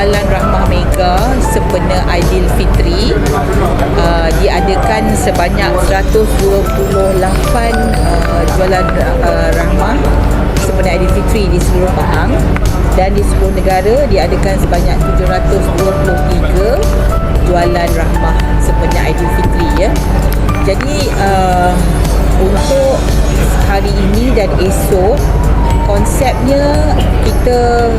jualan rahmah mega sempena Aidilfitri uh, diadakan sebanyak 128 uh, jualan uh, rahmah sempena Aidilfitri di seluruh Pahang dan di seluruh negara diadakan sebanyak 723 jualan rahmah sempena Aidilfitri ya. Jadi uh, untuk hari ini dan esok konsepnya kita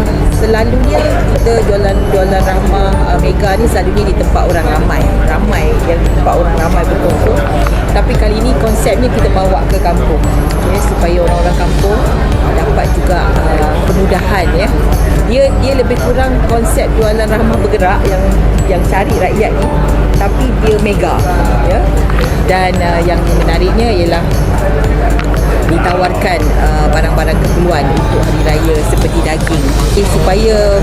selalunya kita jualan jualan rahmah uh, mega ni selalunya di tempat orang ramai. Ramai yang di tempat orang ramai berkumpul. Tapi kali ini konsepnya kita bawa ke kampung okay, supaya orang-orang kampung dapat juga uh, kemudahan ya. Dia dia lebih kurang konsep jualan rahmah bergerak yang yang cari rakyat ni tapi dia mega ya. Dan uh, yang menariknya ialah ditawarkan uh, barang-barang keperluan untuk hari raya supaya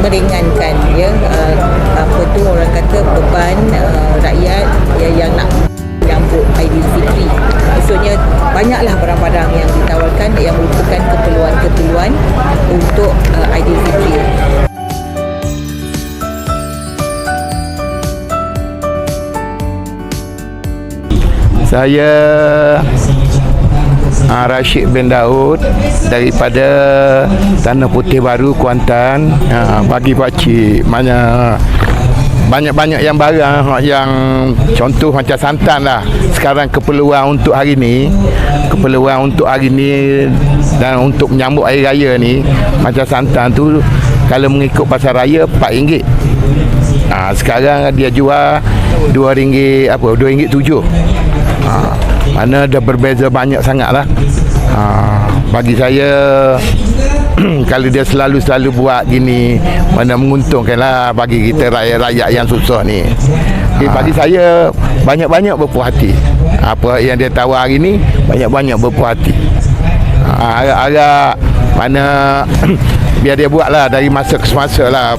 meringankan ya uh, apa tu orang kata beban uh, rakyat ya, yang nak menyambut Aidilfitri maksudnya banyaklah barang-barang yang ditawarkan yang merupakan keperluan-keperluan untuk uh, Aidilfitri Saya uh, Rashid bin Daud daripada Tanah Putih Baru Kuantan. Uh, bagi pakcik banyak banyak-banyak yang barang yang contoh macam santan lah. Sekarang keperluan untuk hari ni keperluan untuk hari ni dan untuk menyambut hari raya ni macam santan tu kalau mengikut pasar raya RM4 Ha, sekarang dia jual RM2 apa RM2.7 ha, mana dah berbeza banyak sangat lah ha, bagi saya kalau dia selalu-selalu buat gini mana menguntungkan lah bagi kita rakyat-rakyat yang susah ni. Okay, bagi saya banyak-banyak berpuas hati. Apa yang dia tahu hari ni banyak-banyak berpuas hati. Ha, agak-agak mana biar dia buat lah dari masa ke semasa lah